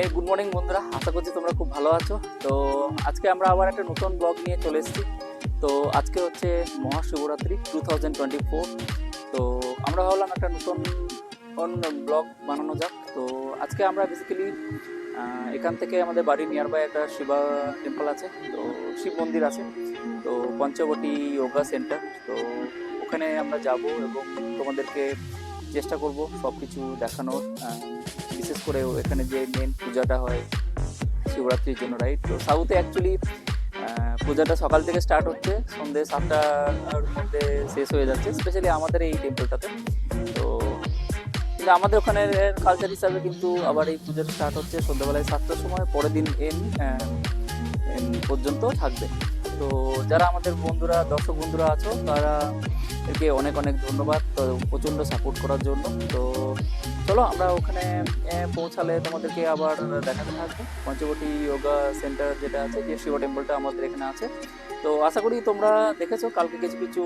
এই good morning বন্ধুরা, আশা করছি তোমরা খুব ভালো আছো। তো আজকে আমরা আবার একটা নতুন ব্লগ নিয়ে চলে এসেছি। তো আজকে হচ্ছে Mahashivratri two thousand twenty four তো আমরা ভাবলাম একটা নতুন ব্লগ বানানো যাক। তো আজকে আমরা বেসিক্যালি এখান থেকে আমাদের বাড়ির নিয়ার বাই একটা শিবা টেম্পল আছে। তো শিব মন্দির আছে। তো পঞ্চবটি যোগা সেন্টার তো ওখানে আমরা যাব এবং তোমাদেরকে চেষ্টা করব সব কিছু দেখানোর বিশেষ করে এখানে যে মেন পূজাটা হয় শিবরাত্রির জন্য রাইট তো সাউথে অ্যাকচুয়ালি পূজাটা সকাল থেকে স্টার্ট হচ্ছে, সন্ধ্যে সাতটার মধ্যে শেষ হয়ে যাচ্ছে স্পেশালি আমাদের এই টেম্পলটাতে তো কিন্তু আমাদের ওখানে কালচার হিসাবে কিন্তু আবার এই পুজোটা স্টার্ট হচ্ছে সন্ধ্যাবেলায় সাতটার সময়, পরের দিন এন পর্যন্ত থাকবে। তো যারা আমাদের বন্ধুরা, দর্শক বন্ধুরা আছো, তারা একে অনেক অনেক ধন্যবাদ, তো প্রচণ্ড সাপোর্ট করার জন্য। তো চলো আমরা ওখানে পৌঁছালে তোমাদেরকে আবার দেখাতে থাকব। পঞ্চবটি যোগা সেন্টার যেটা আছে, যে শিব টেম্পলটা আমাদের এখানে আছে। তো আশা করি তোমরা দেখেছ, কালকে কিছু কিছু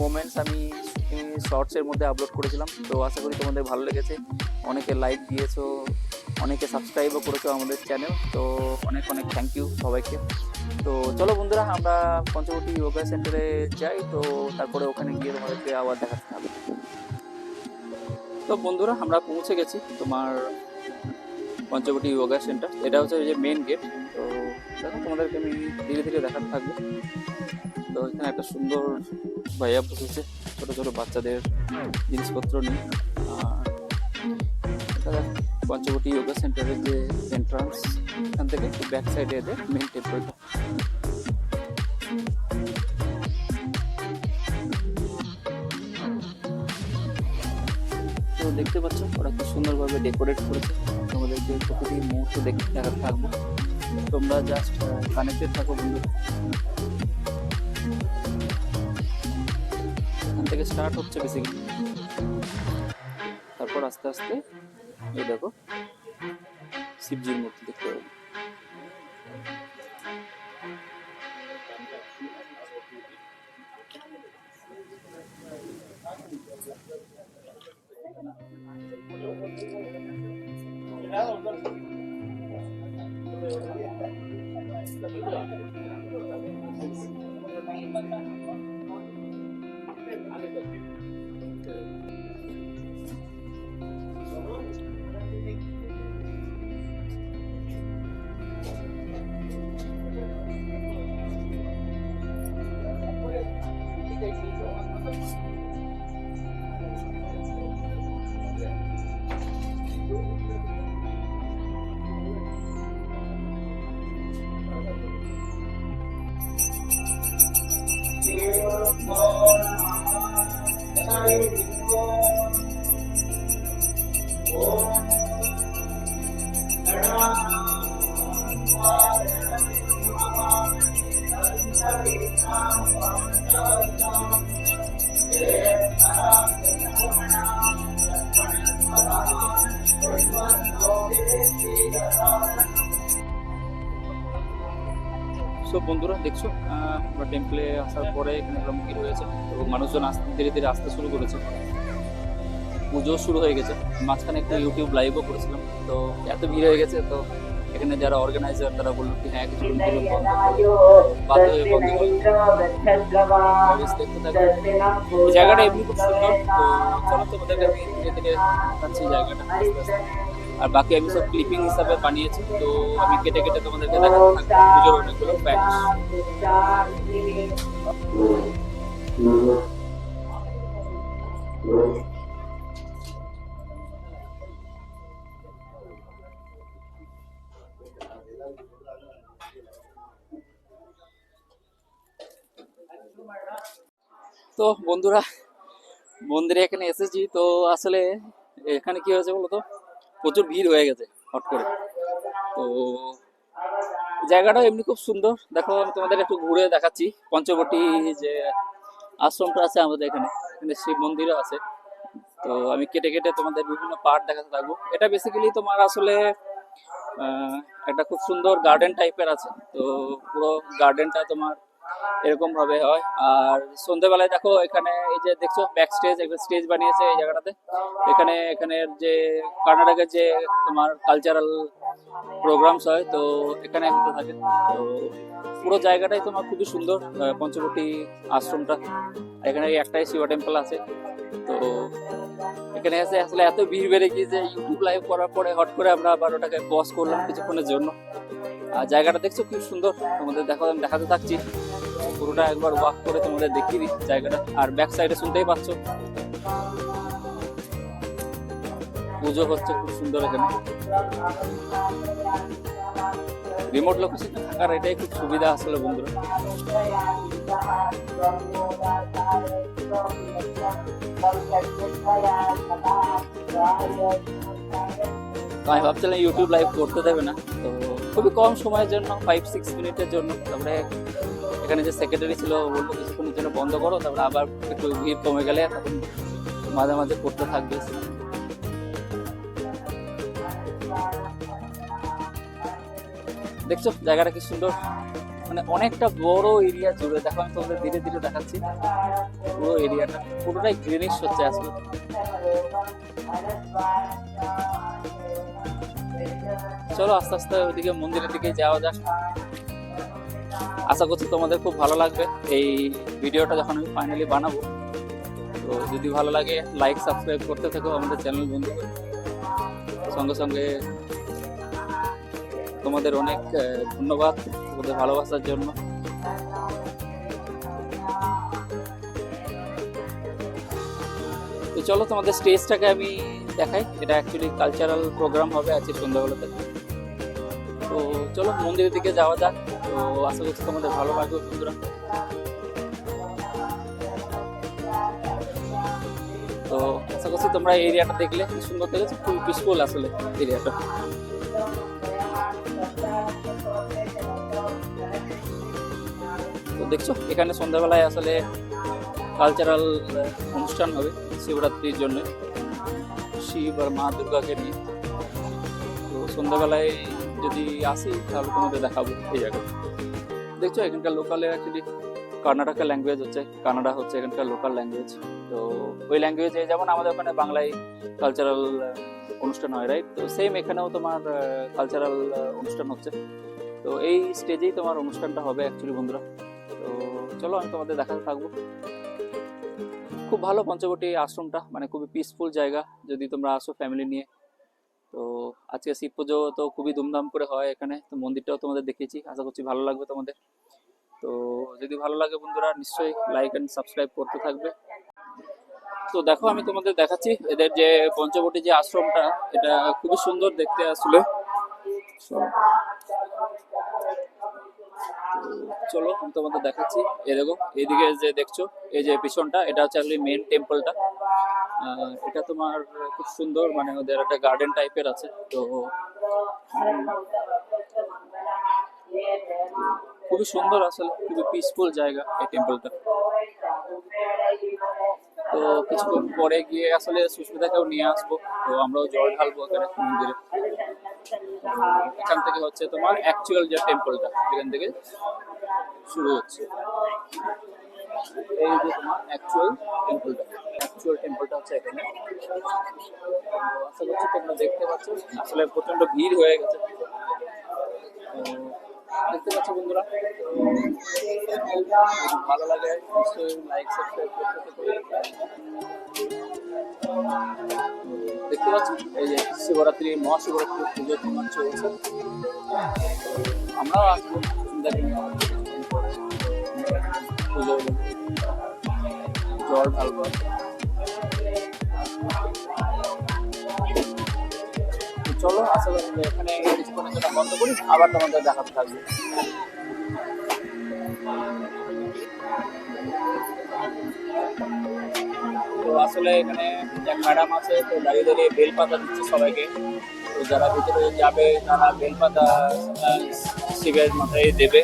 মোমেন্টস আমি শর্টসের মধ্যে আপলোড করেছিলাম। তো আশা করি তোমাদের ভালো লেগেছে। অনেকে লাইক দিয়েছ। অনেকে সাবস্ক্রাইবও করেছ আমাদের চ্যানেল তো অনেক অনেক থ্যাংক ইউ সবাইকে। তো চলো বন্ধুরা, আমরা পঞ্চবটি যোগা সেন্টারে যাই, তো তারপরে ওখানে গিয়ে তোমাদেরকে আবার দেখাতে হবে। তো বন্ধুরা, আমরা পৌঁছে গেছি তোমার পঞ্চবটি যোগা সেন্টার এটা হচ্ছে যে মেন গেট তো দেখো তোমাদেরকে আমি ধীরে ধীরে দেখাতে থাকব। তো এখানে একটা সুন্দর ভাইয়া বসেছে, ছোট ছোট বাচ্চাদের জিনিসপত্র নিয়ে। আর পঞ্চবটি যোগা সেন্টারের যে এন্ট্রান্স এখান থেকে একটু ব্যাক সাইডে এদের মেন টেম্পলটা তো দেখতে পাচ্ছ, ওরা খুব সুন্দরভাবে ডেকোরেট করেছে। তোমাদেরকে প্রতিটি মুহূর্ত দেখতে দেখাতে থাকব। তোমরা জাস্ট কানেক্টেড থাকো বন্ধু। এখান থেকে স্টার্ট হচ্ছে বেসিক্যালি তারপর আস্তে আস্তে এই দেখো শিবজির মূর্তি দেখতে পাবে সব বন্ধুরা, দেখছ? আমরা টেম্পলে আসার পরে এখানে একটা ভিড় হয়েছে তো মানুষজন আসতে ধীরে ধীরে আসতে শুরু করেছে। পুজো শুরু হয়ে গেছে। মাঝখানে একটা ইউটিউব লাইভও করেছিলাম। তো এত ভিড় হয়ে গেছে, তো এখানে যারা অর্গানাইজার তারা বলল কি হ্যাঁ কিছু বন্ধ জায়গাটা এমনি খুব সুন্দর, তো চলো তোমাদেরকে আমি ধীরে ধীরে জায়গাটা। আর বাকি আমি সব ক্লিপিং হিসাবে বানিয়েছি, তো আমি কেটে কেটে তোমাদেরকে দেখাতে থাকব। পুজোর অনেকগুলো তো বন্ধুরা, মন্দিরে এখানে এসেছি, তো আসলে এখানে কি হয়েছে বলতো প্রচুর ভিড় হয়ে গেছে, হট করে। তো জায়গাটা এমনি খুব সুন্দর। দেখো, আমি তোমাদের একটু ঘুরে দেখাচ্ছি। পঞ্চবটি যে আশ্রমটা আছে আমাদের এখানে এখানে শিব মন্দিরও আছে। তো আমি কেটে কেটে তোমাদের বিভিন্ন পার্ট দেখাতে থাকব। এটা বেসিক্যালি তোমার আসলে একটা খুব সুন্দর গার্ডেন টাইপের আছে। তো পুরো গার্ডেনটা তোমার এরকম ভাবে হয়। আর সন্ধ্যেবেলায় দেখো এখানে এই যে দেখছ ব্যাক স্টেজ একটা স্টেজ বানিয়েছে এই জায়গাটাতে। এখানে এখানের যে কর্ণাটকের যে তোমার কালচারাল প্রোগ্রামস হয়, তো এখানে হতে থাকে। তো পুরো জায়গাটাই তোমার খুবই সুন্দর পঞ্চবটী আশ্রমটা। এখানে একটাই শিবা টেম্পল আছে। তো এখানে এসে আসলে এত ভিড় বেড়ে গিয়েছে ইউটিউব লাইভ করার পরে হট করে আমরা আবার ওটাকে পজ করলাম কিছুক্ষণের জন্য। আর জায়গাটা দেখছ খুব সুন্দর। তোমাদের দেখো দেখাতে থাকছি। পুরোটা একবার ওয়াক করে তোমাদের দেখিয়ে দিই জায়গাটা। আর ব্যাক সাইডে শুনতেই পাচ্ছ? পুজো হচ্ছে খুব সুন্দর এখানে। রিমোট লোকেশনে থাকার এটাই খুব সুবিধা আসলে বন্ধুরা। আমি ভাবছিলাম ইউটিউব লাইভ করতে দেবে না। তো খুবই কম সময়ের জন্য ফাইভ সিক্স মিনিটের জন্য। তারপরে এখানে যে সেক্রেটারি ছিল বলল, কিছুক্ষণের জন্য বন্ধ করো, তারপরে আবার একটু ভিড় কমে গেলে তখন মাঝে মাঝে করতে থাকবে। দেখছ, জায়গাটা কি সুন্দর? মানে অনেকটা বড় এরিয়া জুড়ে। দেখো, আমি তোমাদের ধীরে ধীরে দেখাচ্ছি। পুরো এরিয়াটা পুরোটাই গ্রিনিশ হচ্ছে আসলে চলো, আস্তে আস্তে ওইদিকে মন্দিরের দিকে যাওয়া যাক। আশা করছি তোমাদের খুব ভালো লাগবে। এই ভিডিওটা যখন আমি ফাইনালি বানাবো, তো যদি ভালো লাগে লাইক সাবস্ক্রাইব করতে থাকো আমাদের চ্যানেল বন্ধু। সঙ্গে সঙ্গে তোমাদের অনেক ধন্যবাদ তোমাদের ভালোবাসার জন্য। তো চলো তোমাদের স্টেজটাকে আমি দেখাই। এটা অ্যাকচুয়ালি কালচারাল প্রোগ্রাম হবে, আজকে সন্ধ্যাবেলাতে তো চলো মন্দিরের দিকে যাওয়া যাক। তো আশা করছি তোমাদের ভালো লাগবে বন্ধুরা। তো আশা করছি তোমরা এরিয়াটা দেখলে সুন্দর দেখেছ? খুবই পিসফুল আসলে এরিয়াটা। তো দেখছ, এখানে সন্ধ্যাবেলায় আসলে কালচারাল অনুষ্ঠান হবে শিবরাত্রির জন্য। শিব আর মা দুর্গাকে নিয়ে। তো সন্ধ্যাবেলায় যদি আসি, তাহলে তোমাদের দেখাবো এই জায়গায় দেখছ, এখানকার লোকালে অ্যাকচুয়ালি কর্ণাটকের ল্যাঙ্গুয়েজ হচ্ছে, কানাডা হচ্ছে এখানকার লোকাল ল্যাঙ্গুয়েজ তো ওই ল্যাঙ্গুয়েজে যেমন আমাদের ওখানে বাংলায় কালচারাল অনুষ্ঠান হয় রাইট তো সেম এখানেও তোমার কালচারাল অনুষ্ঠান হচ্ছে। তো এই স্টেজেই তোমার অনুষ্ঠানটা হবে অ্যাকচুয়ালি বন্ধুরা। তো চলো আমি তোমাদের দেখাতে থাকব। খুব ভালো পঞ্চবটি আশ্রমটা মানে খুবই পিসফুল জায়গা। যদি তোমরা আসো ফ্যামিলি নিয়ে তো আজকে শিব পুজো তো খুবই ধুমধাম করে হয় এখানে, তো মন্দিরটাও তোমাদের দেখিয়েছি, আশা করছি ভালো লাগবে তোমাদের। তো যদি ভালো লাগে বন্ধুরা, নিশ্চয়ই লাইক অ্যান্ড সাবস্ক্রাইব করতে থাকবে। তো দেখো আমি তোমাদের দেখাচ্ছি, এদের যে পঞ্চবটী যে আশ্রমটা, এটা খুবই সুন্দর দেখতে আসলে। চলো। আমি তোমাদের দেখাচ্ছি, এই দেখো, এইদিকে যে দেখছ, এই যে পিছনটা, এটা হচ্ছে মেন টেম্পলটা এটা তোমার খুব সুন্দর মানে ওদের একটা গার্ডেন টাইপের আছে, তো খুবই সুন্দর আসলে, খুবই পিসফুল জায়গা এই টেম্পলটা তো কিছুক্ষণ পরে গিয়ে আসলে সুস্মিতাকেও নিয়ে আসব, তো আমরাও জল ঢালবো এখানে মন্দিরে। এখান থেকে হচ্ছে তোমার অ্যাকচুয়াল যে টেম্পলটা এখান থেকে শুরু হচ্ছে। এই যে তোমার অ্যাকচুয়াল টেম্পলটা অ্যাকচুয়াল টেম্পলটা হচ্ছে এখানে। আশা করছি তোমরা দেখতে পাচ্ছ। আসলে প্রচণ্ড ভিড় হয়ে গেছে। দেখতে পাচ্ছ বন্ধুরা ভালো লাগে, নিশ্চয়ই লাইক সাবস্ক্রাইব দেখতে পাচ্ছ, এই যে শিবরাত্রি, মহাশিবরাত্রি পুজো তোমার চলছে? আমরাও আসব পুজো। জল ঢালবো। চলো করি এখানে কিছুক্ষণের জন্য বন্ধ করি আবার তোমাদের দেখাতে থাকবে। তো আসলে এখানে ম্যাডাম আছে তো দাঁড়িয়ে দাঁড়িয়ে বেলপাতা দিচ্ছে সবাইকে। তো যারা ভিতরে যাবে তারা আহ, শিবের মাথায় দেবে।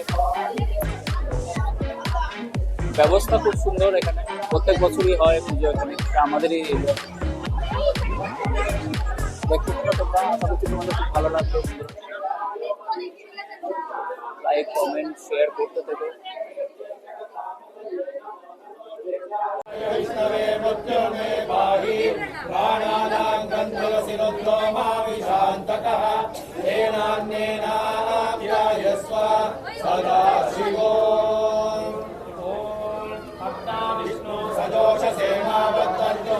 ব্যবস্থা খুব সুন্দর এখানে। প্রত্যেক বছরই হয় পুজো এখানে আমাদেরই like, comienza share,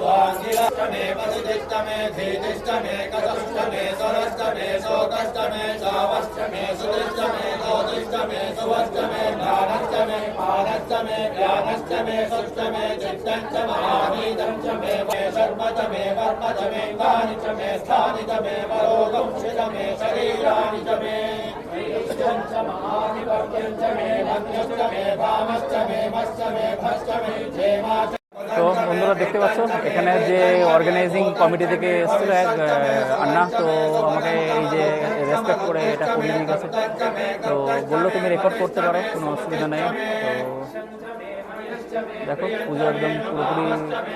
la vida. तिष्ठमे वसुतिष्ठमे धीतिष्ठमे कथष्ठमे स्वरष्टमे शोकष्टमे शावष्टमे सुतिष्ठमे ज्योतिष्ठमे सुवष्टमे, ज्ञानष्टमे पानष्टमे ज्ञानष्टमे, सुष्टमे चित्तञ्च महामीतं च मे शर्मतमे वर्मतमे कानि च मे स्थानि च मे वरोगंशित मे शरीराणि च मे च महानिपर्यञ्च मे धन्यश्च मे भामश्च मे मश्च मे भश्च मे क्षेमा বন্ধুরা দেখতে পাচ্ছ, এখানে যে অর্গানাইজিং কমিটি থেকে এসেছিল এক আন্না, তো আমাকে এই যে রেসপেক্ট করে এটা করিয়ে দিয়ে গেছে। তো বলল, তুমি রেকর্ড করতে পারো, কোনো অসুবিধা নেই। তো দেখো, পুজো একদম পুরোপুরি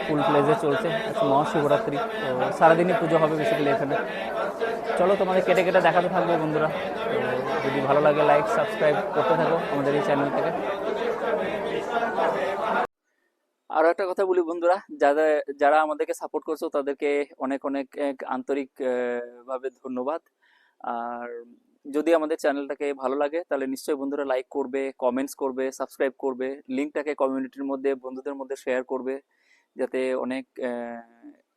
ফুল প্লেজে চলছে মহাশিবরাত্রি, তো সারাদিনই পুজো হবে বেসিক্যালি এখানে। চলো, তোমাদের কেটে কেটে দেখাতে থাকবে বন্ধুরা। তো যদি ভালো লাগে লাইক সাবস্ক্রাইব করতে থাকো আমাদের এই চ্যানেলটাকে আরও একটা কথা বলি বন্ধুরা, যারা যারা আমাদেরকে সাপোর্ট করছ তাদেরকে অনেক অনেক আন্তরিক ভাবে ধন্যবাদ। আর যদি আমাদের চ্যানেলটাকে ভালো লাগে তাহলে নিশ্চয়ই বন্ধুরা লাইক করবে কমেন্টস করবে সাবস্ক্রাইব করবে লিঙ্কটাকে কমিউনিটির মধ্যে, বন্ধুদের মধ্যে শেয়ার করবে, যাতে অনেক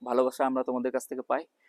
ভালোবাসা আমরা তোমাদের কাছ থেকে পাই।